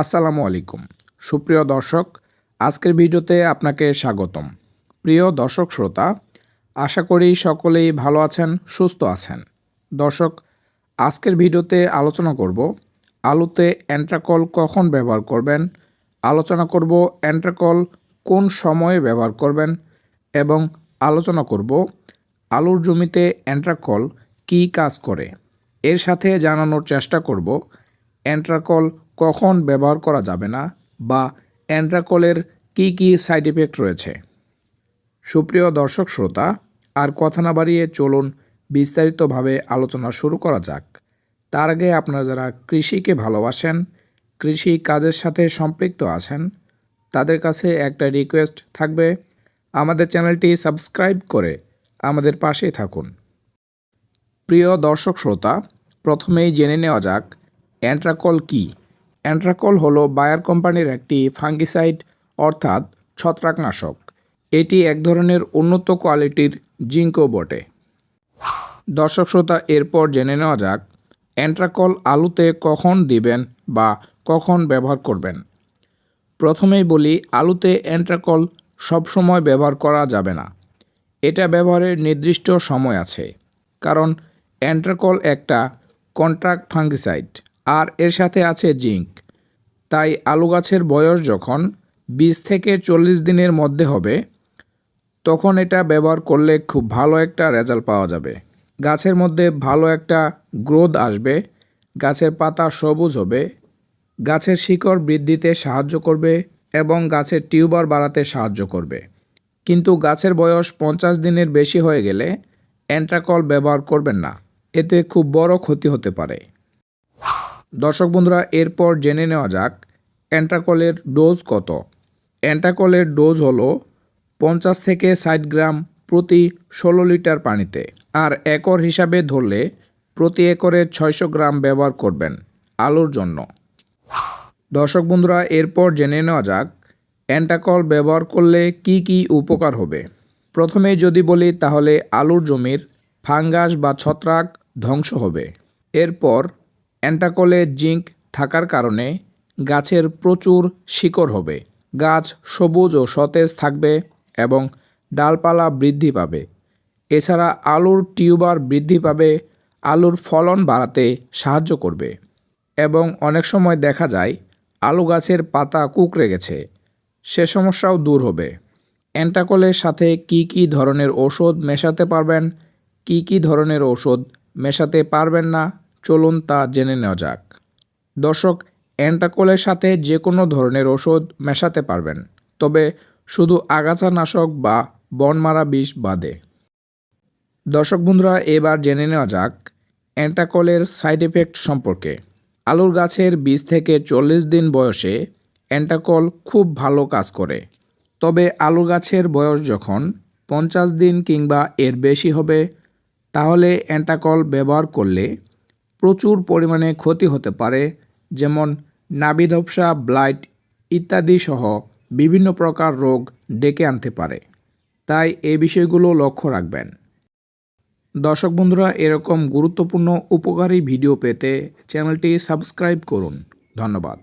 আসসালামু আলাইকুম। সুপ্রিয় দর্শক, আজকের ভিডিওতে আপনাকে স্বাগতম। প্রিয় দর্শক শ্রোতা, আশা করি সকলেই ভালো আছেন, সুস্থ আছেন। দর্শক, আজকের ভিডিওতে আলোচনা করব, আলুতে অ্যান্ট্রাকল কখন ব্যবহার করবেন, আলোচনা করব অ্যান্ট্রাকল কোন সময়ে ব্যবহার করবেন, এবং আলোচনা করব আলুর জমিতে অ্যান্ট্রাকল কী কাজ করে। এর সাথে জানানোর চেষ্টা করব অ্যান্ট্রাকল কখন ব্যবহার করা যাবে না বা অ্যান্ড্রাকলের কী কী সাইড ইফেক্ট রয়েছে? সুপ্রিয় দর্শক শ্রোতা, আর কথা না বাড়িয়ে চলুন বিস্তারিতভাবে আলোচনা শুরু করা যাক। তার আগে আপনারা যারা কৃষিকে ভালোবাসেন, কৃষি কাজের সাথে সম্পৃক্ত আছেন, তাদের কাছে একটা রিকোয়েস্ট থাকবে। আমাদের চ্যানেলটি সাবস্ক্রাইব করে আমাদের পাশেই থাকুন। প্রিয় দর্শক শ্রোতা, প্রথমেই জেনে নেওয়া যাক অ্যান্ট্রাকল কি? অ্যান্ট্রাকল হলো বায়ার কোম্পানির একটি ফাঙ্গিসাইড, অর্থাৎ ছত্রাকনাশক। এটি এক ধরনের উন্নত কোয়ালিটির জিঙ্কও বটে। দর্শক শ্রোতা, এরপর জেনে নেওয়া যাক অ্যান্ট্রাকল আলুতে কখন দিবেন বা কখন ব্যবহার করবেন। প্রথমেই বলি, আলুতে অ্যান্ট্রাকল সবসময় ব্যবহার করা যাবে না। এটা ব্যবহারের নির্দিষ্ট সময় আছে, কারণ অ্যান্ট্রাকল একটা কন্ট্রাক্ট ফাঙ্গিসাইড, আর এর সাথে আছে জিঙ্ক তাই আলু গাছের বয়স যখন বিশ থেকে চল্লিশ দিনের মধ্যে হবে, তখন এটা ব্যবহার করলে খুব ভালো একটা রেজাল্ট পাওয়া যাবে। গাছের মধ্যে ভালো একটা গ্রোথ আসবে, গাছের পাতা সবুজ হবে, গাছের শিকড় বৃদ্ধিতে সাহায্য করবে এবং গাছের টিউবার বাড়াতে সাহায্য করবে। কিন্তু গাছের বয়স পঞ্চাশ দিনের বেশি হয়ে গেলে অ্যান্ট্রাকল ব্যবহার করবেন না, এতে খুব বড় ক্ষতি হতে পারে। দর্শক বন্ধুরা, এরপর জেনে নেওয়া যাক অ্যান্ট্রাকলের ডোজ কত। অ্যান্ট্রাকলের ডোজ হলো পঞ্চাশ থেকে ষাট গ্রাম প্রতি ষোলো লিটার পানিতে আর একর হিসাবে ধরলে প্রতি একরে ছয়শো গ্রাম ব্যবহার করবেন আলুর জন্য। দর্শক বন্ধুরা, এরপর জেনে নেওয়া যাক অ্যান্টাকল ব্যবহার করলে কি কি উপকার হবে। প্রথমে যদি বলি, তাহলে আলুর জমির ফাঙ্গাস বা ছত্রাক ধ্বংস হবে। এরপর অ্যান্টাকলে জিঙ্ক থাকার কারণে গাছের প্রচুর শিকড় হবে। গাছ সবুজ ও সতেজ থাকবে এবং ডালপালা বৃদ্ধি পাবে। এছাড়া আলুর টিউবার বৃদ্ধি পাবে, আলুর ফলন বাড়াতে সাহায্য করবে। এবং অনেক সময় দেখা যায় আলু গাছের পাতা কুকড়ে গেছে, সে সমস্যাও দূর হবে। অ্যান্টাকলের সাথে কি কি ধরনের ওষুধ মেশাতে পারবেন, কি কি ধরনের ওষুধ মেশাতে পারবেন না চলুন তা জেনে নেওয়া যাক। দর্শক, অ্যান্টাকলের সাথে যে কোনো ধরনের ওষুধ মেশাতে পারবেন, তবে শুধু আগাছানাশক বা বনমারা বিষ বাদে। দর্শক বন্ধুরা, এবার জেনে নেওয়া যাক অ্যান্টাকলের সাইড এফেক্ট সম্পর্কে। আলুর গাছের বিশ থেকে চল্লিশ দিন বয়সে অ্যান্টাকল খুব ভালো কাজ করে। তবে আলু গাছের বয়স যখন পঞ্চাশ দিন কিংবা এর বেশি হবে, তাহলে অ্যান্টাকল ব্যবহার করলে প্রচুর পরিমাণে ক্ষতি হতে পারে, যেমন নাবিধবসা ব্লাইট ইত্যাদি সহ বিভিন্ন প্রকার রোগ ডেকে আনতে পারে। তাই এ বিষয়গুলো লক্ষ্য রাখবেন। দর্শক বন্ধুরা, এরকম গুরুত্বপূর্ণ উপকারী ভিডিও পেতে চ্যানেলটি সাবস্ক্রাইব করুন। ধন্যবাদ।